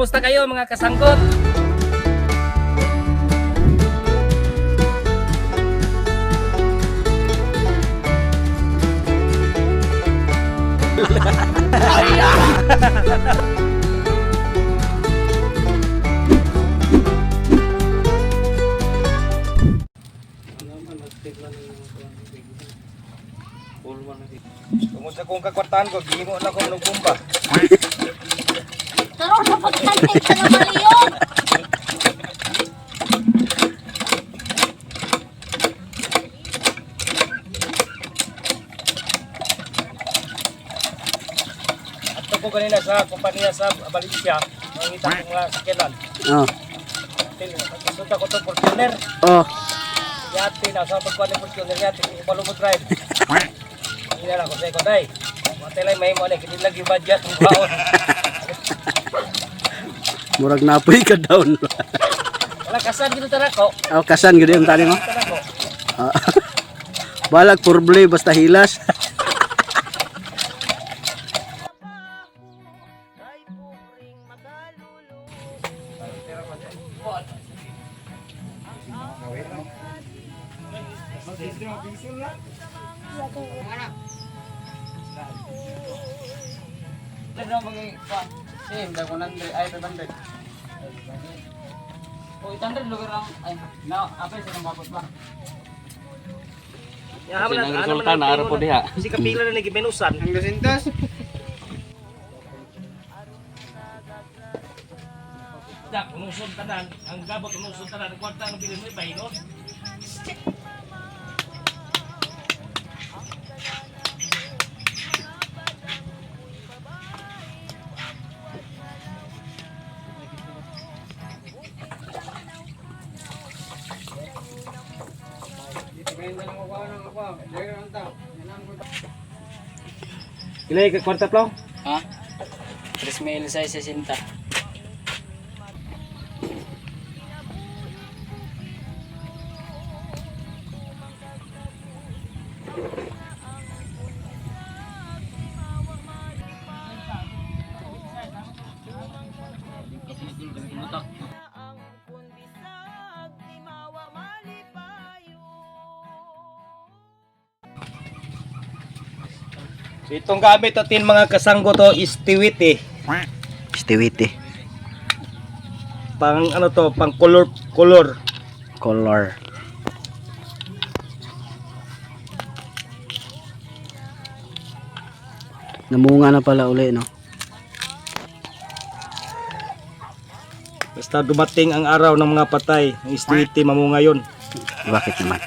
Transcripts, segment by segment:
Kamusta kayo mga kasangkot? Tungod sa kong kakwartahan ko, gihimo na ko ng bomba. Pagkantin ka naman yun. Ato ko kanina sa kompanya sa Valencia, mangita ko mga sakilan. Oh. Susunta ko itong Fortuner. Oh. Yati na, sa pagkuhan ng Fortuner yati, ibalo mo drive. Hindi na lang ko sa ikot ay. Mga tilay may mo na, hindi lagi budget ng baon. Murag napoy ka down. Wala kasan dito tara ko. oh, kasan gid yung tani mo. Ah. Balag purble basta hilas. Po diha. Si kapila na nagibinusan. Ang gasintas. Dak, unusod tanan, ang gabot unusod tanan, kwarta ang bilin mo ibay, no? Ilay kwarta plo? Ha? 3,660. So itong gamit natin mga kasanggo to is tiwiti. Stiwiti. Pang ano to, pang color color. Color. Namunga na pala uli, no? Basta dumating ang araw ng mga patay, ang istiwiti mamunga yun. Bakit naman?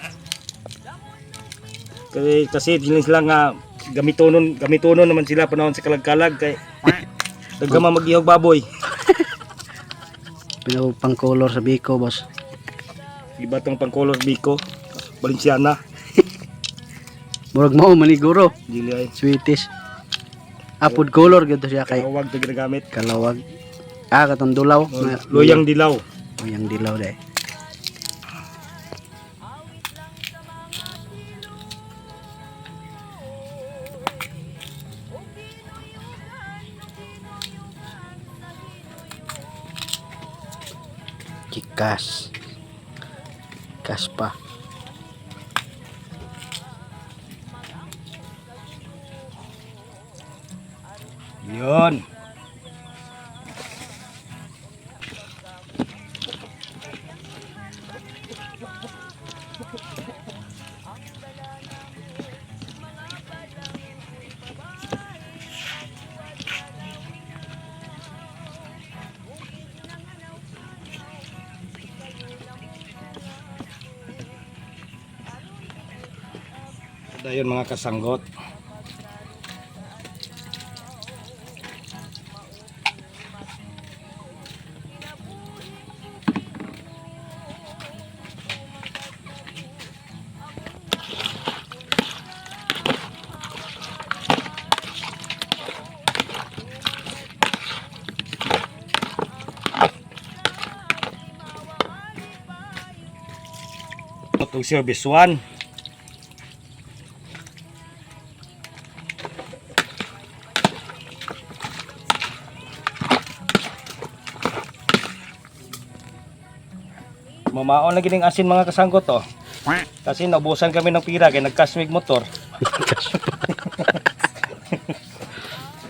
Kasi kasi sila nga gamitonon gamitonon naman sila panahon sa kalagkalag kay Dagama maghihog baboy. Pinapang color sa Biko, boss. Iba tong pang color biko. Valenciana. Murag mo maniguro. Dili ay Sweetish. Apod color gito siya kay kawag to ginagamit. kalawag. Ah, katong dulaw. Na- Luyang dilaw. Luyang dilaw dai. Kikas. Kikas pa. Yun. Dayon mga kasanggot. Itong service 1. Mamaon lagi ng asin mga kasanggot to. Kasi naubusan kami ng pira kaya nagkasmig motor.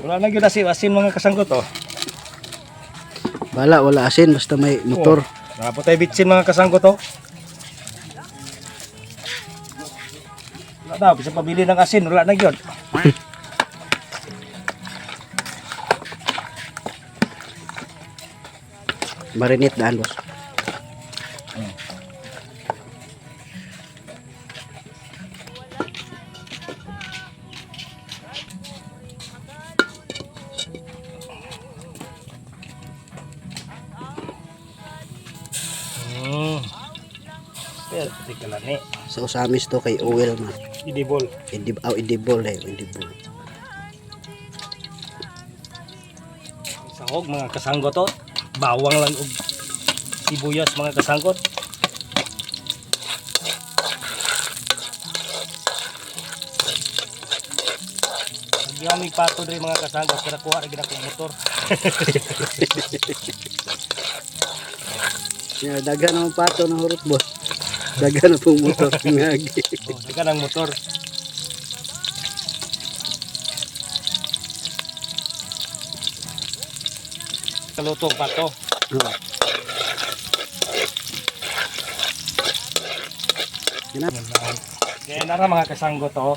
Wala na yun asin, asin mga kasanggot to. Wala, wala asin. Basta may motor. Mga tayo bitsin mga kasanggot to. Wala na, bisa pabili ng asin, wala na yun. Marinate daan, boss. Eh. Sa usamis to kay oil man. Idibol. Edib oh, edible eh, edible. Sahog mga kasanggot to. Bawang lang og sibuyas mga kasanggot. Hindi kami pato rin mga kasanggot kaya kuha rin akong motor. Yeah, daga naman pato ng hurot, boss. Daga na pong motor. Ngagi. Oh, di ka ng motor. Kalutong pato. Oh. Yan na. Kaya nara mga kasanggo to.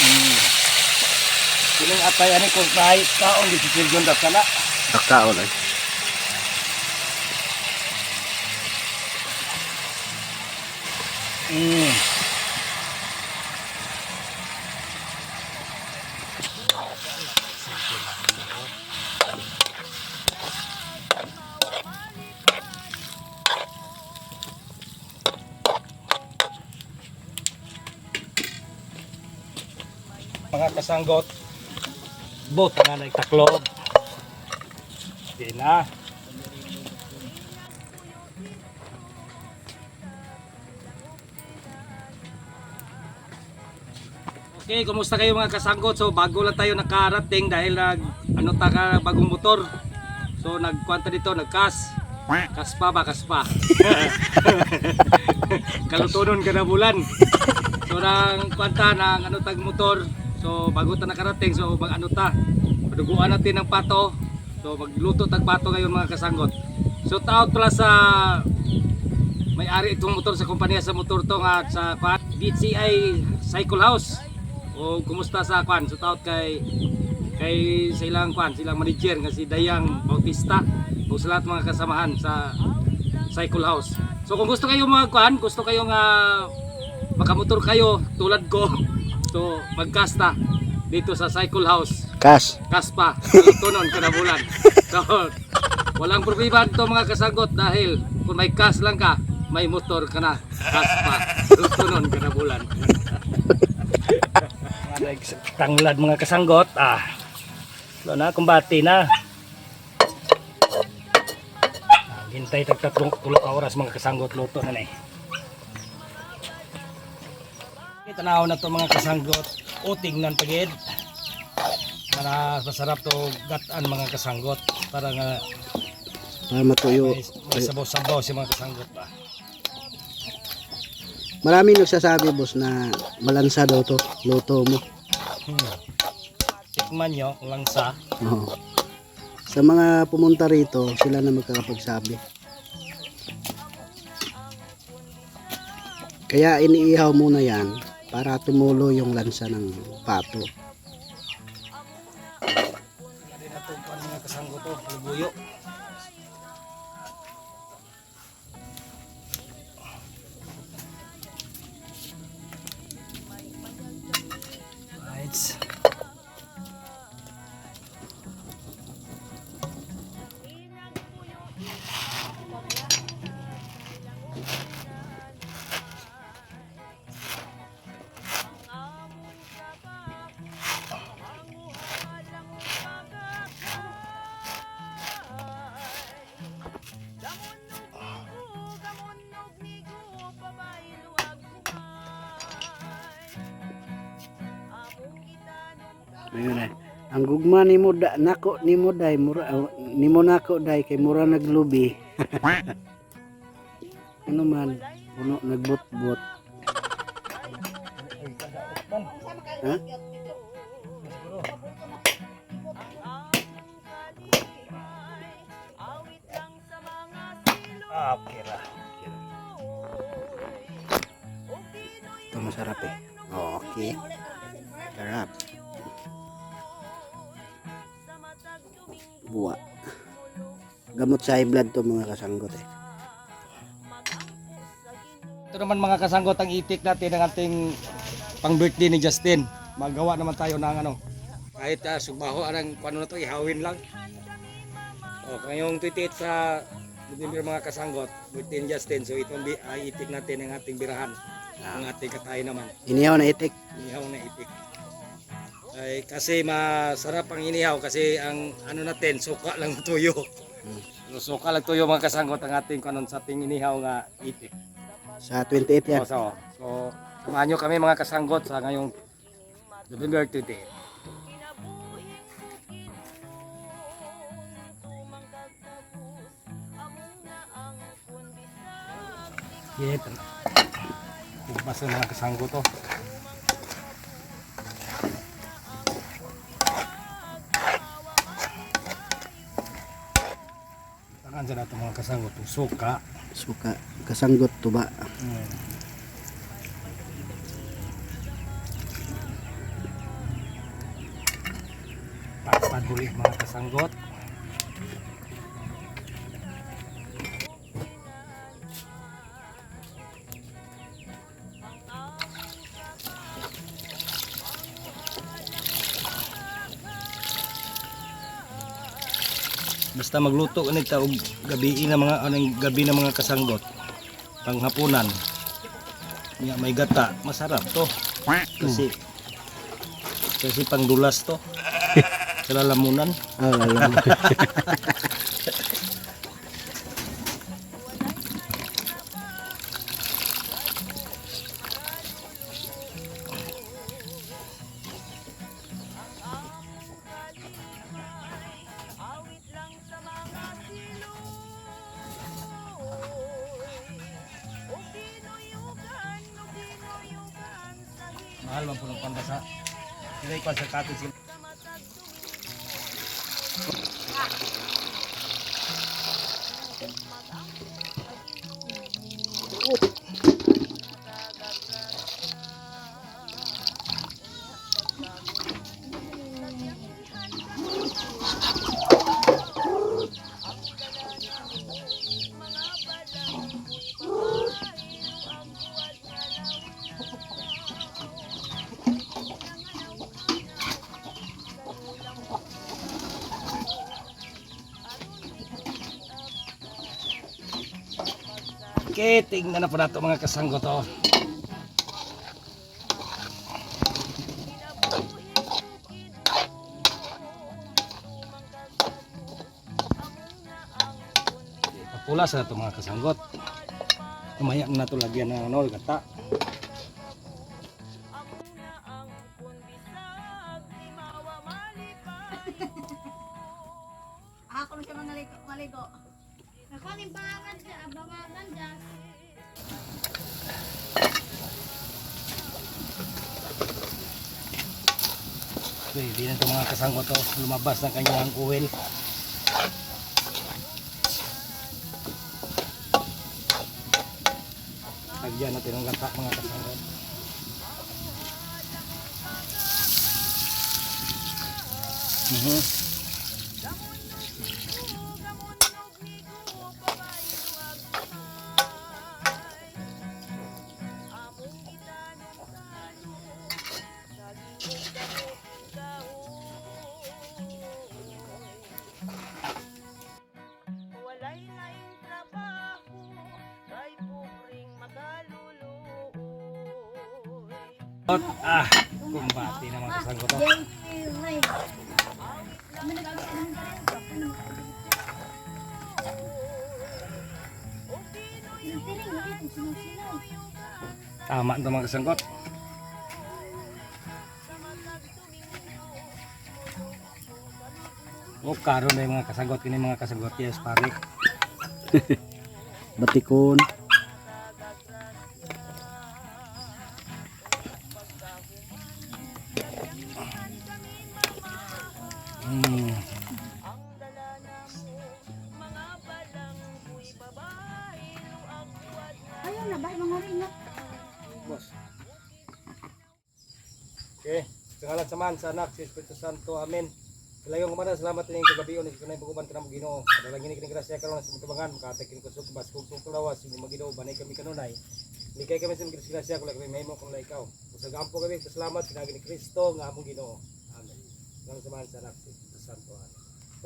Mm. Siling atay ani kung kahit kaon di sisil yun dat kana. Kakao lang. Mm. Mga kasanggot, bot na itaklob. Di na. Okay, kumusta kayo mga kasanggot? So bago lang tayo nakarating dahil nag ano ta ka bagong motor. So nagkwanta dito, nagkas. Kaspa ba, kaspa. Kalutunon ka na bulan. So nang kwanta ng ano tag motor. So bago ta nakarating, so mag ano ta. Paduguan natin ng pato. So magluto tag pato ngayon mga kasanggot. So taot pala sa may-ari itong motor sa kumpanya sa motor to nga sa DCI Cycle House. O kumusta sa kwan? So taot kay kay sa ilang kwan, silang manager nga si Dayang Bautista o sa lahat mga kasamahan sa Cycle House. So kung gusto kayo mga kwan, gusto kayo nga makamotor kayo tulad ko. So magkasta dito sa Cycle House. Kas. Kaspa, tunon kada bulan. So, walang problema dito mga kasagot dahil kung may kas lang ka, may motor ka na. Kaspa, tunon kada bulan. tanglad mga kasanggot, ah. Wala na, kumbati na. Ah, Hintay tag tatlong tulong oras mga kasanggot luto na na eh. Tanaw na to mga kasanggot. O tingnan pagid para masarap to gatan mga kasanggot para nga Para matuyo. may, sabaw-sabaw si mga kasanggot ba Marami nagsasabi, boss, na malansa daw to. Luto mo. hmm. tikman nyo ang langsa Oo. Sa mga pumunta rito, sila na magkakapagsabi. Kaya iniihaw muna yan para tumulo yung lansa ng pato. Hindi na to pa mga kasanggot to lubuyo Ang gugma ni mo da, nako ni mo dai mura uh, ni mo nako dai kay mura naglubi. Ano man, puno nagbot-bot. Ha? Ah, okay ra. Ito masarap eh. Oh, okay. Sarap. Buwa. Gamot sa high blood to mga kasanggot eh. Ito naman mga kasanggot ang itik natin ng ating pang birthday ni Justin. Magawa naman tayo ng ano. Kahit uh, subaho ang ano na to, ihawin lang. O, ngayong 28 sa November mga kasanggot, birthday ni Justin. So itong ay itik natin ng ating birahan. Ang ating katay naman. Inihaw na itik. Inihaw na itik. Ay, kasi masarap ang inihaw kasi ang ano natin, suka lang ang tuyo. So, suka lang tuyo mga kasanggot ang ating kanon sa ating inihaw nga itik. Sa 28 yan. So, so, so samahan nyo kami mga kasanggot sa ngayong November 28. Yes. Bukas na mga kasanggot to. Tangan sa nato mga kasanggot. yung Suka. Suka. Kasanggot to ba? Hmm. Ulit mga kasanggot. Basta magluto ka nito og gabi na mga anong gabi na mga kasanggot panghapunan. Nga may gata, masarap to. Kasi kasi pangdulas to. Sa lalamunan. Ah, alam. Mahal man po ng pandasa. Okay, tingnan na po nato mga kasanggo to. Pula sa ito mga kasanggot. Kumaya na ito lagyan ng ano, gata. Ako na siya maligo. maligo. Okay, di na ito mga kasanggot to. Lumabas ng kanyang kuwil. Lagyan natin ng gata mga kasanggot. Mhm. Tama ito mga kasanggot. O karon na yung mga kasagot kini mga kasagot yes pare. Batikon. Okay. Sa ngalan sa man, sa anak, sa Espiritu Santo. Amen. Kalayong kumanda, salamat din sa gabi ulit. Kunay baguban ka na mo ginoo. Kadalangin ni grasya karon sa matubangan. Makatakin ko sa kubas kung kung lawas. Hindi maginaw. Banay kami kanunay. Likay kami sa mga grasya. Kung kami may mo kung ikaw. Kung sa gampo kami, salamat. Pinagi ni Kristo. Nga among ginoo. Amen. Ngalan sa man, sa anak, sa Espiritu Santo. Amen.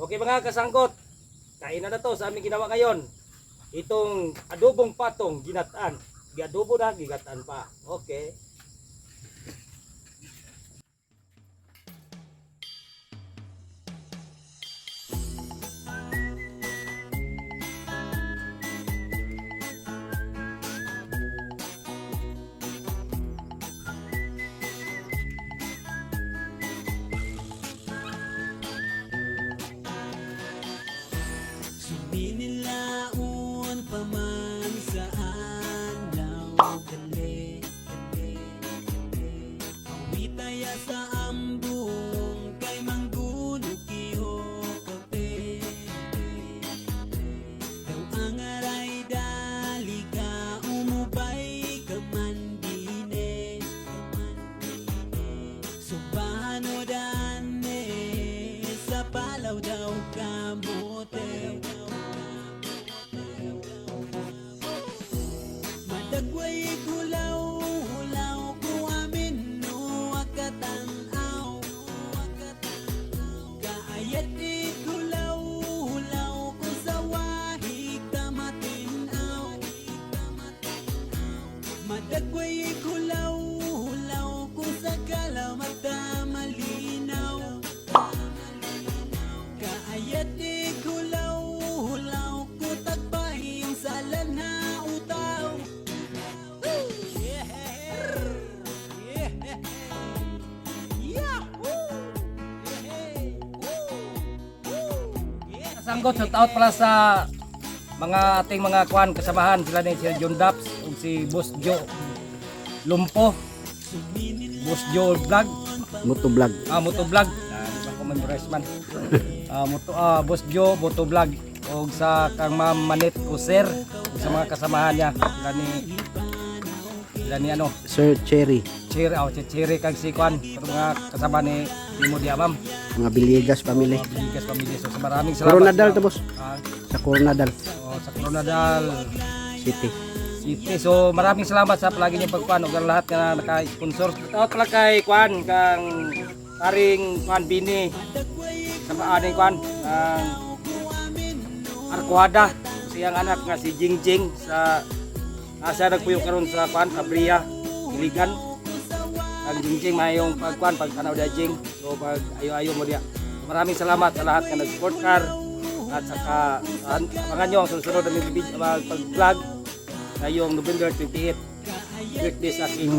Okay mga kasangkot. Kain na na to sa aming ginawa ngayon. Itong adobong patong ginataan. Giadobo na, gigataan pa. Okay. Sanggot shout out pala sa mga ating mga kwan kasamahan sila ni Sir John Daps ug si Boss Joe Lumpo. Boss Joe Vlog. Moto vlog. ah Moto Vlog. Ah, di ba ko memorize man. Ah, Moto ah, Boss Joe Moto Vlog. Ug sa kang Ma'am Manit Kuser sa mga kasamahan niya. Sila ni sila ni ano? Sir Cherry. Cherry oh, si Cherry kag si kwan. Mga kasama ni Nimo Diamam Mga Villegas family. Bigas pamilya so sa maraming salamat Coronadal to boss. Ah, Sa Coronadal oh, sa Coronadal City. City. So maraming salamat sa palagi niyong pagkuhan ug ang lahat na naka-sponsor. Shoutout pala kay Kwan kang Karing Kwan Bini sa paanay Kwan ang Arkuada siyang anak nga si Jingjing sa asa nagpuyo karon sa Kwan Abria Iligan. Ang Jingjing mayong pagkuhan pag tanaw da Jing. So pag ayo-ayo mo dia. Maraming salamat sa lahat nga nag-support car at saka an- abangan nyo ang susunod na pag-vlog ngayong November 28 birthday sa aking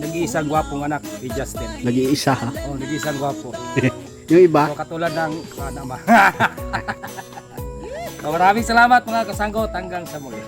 nag-iisang gwapong anak si Justin. Nag-iisa ha. oh nag-iisang gwapo. Yung iba, so katulad ng panama so maraming salamat mga kasanggot hanggang sa muli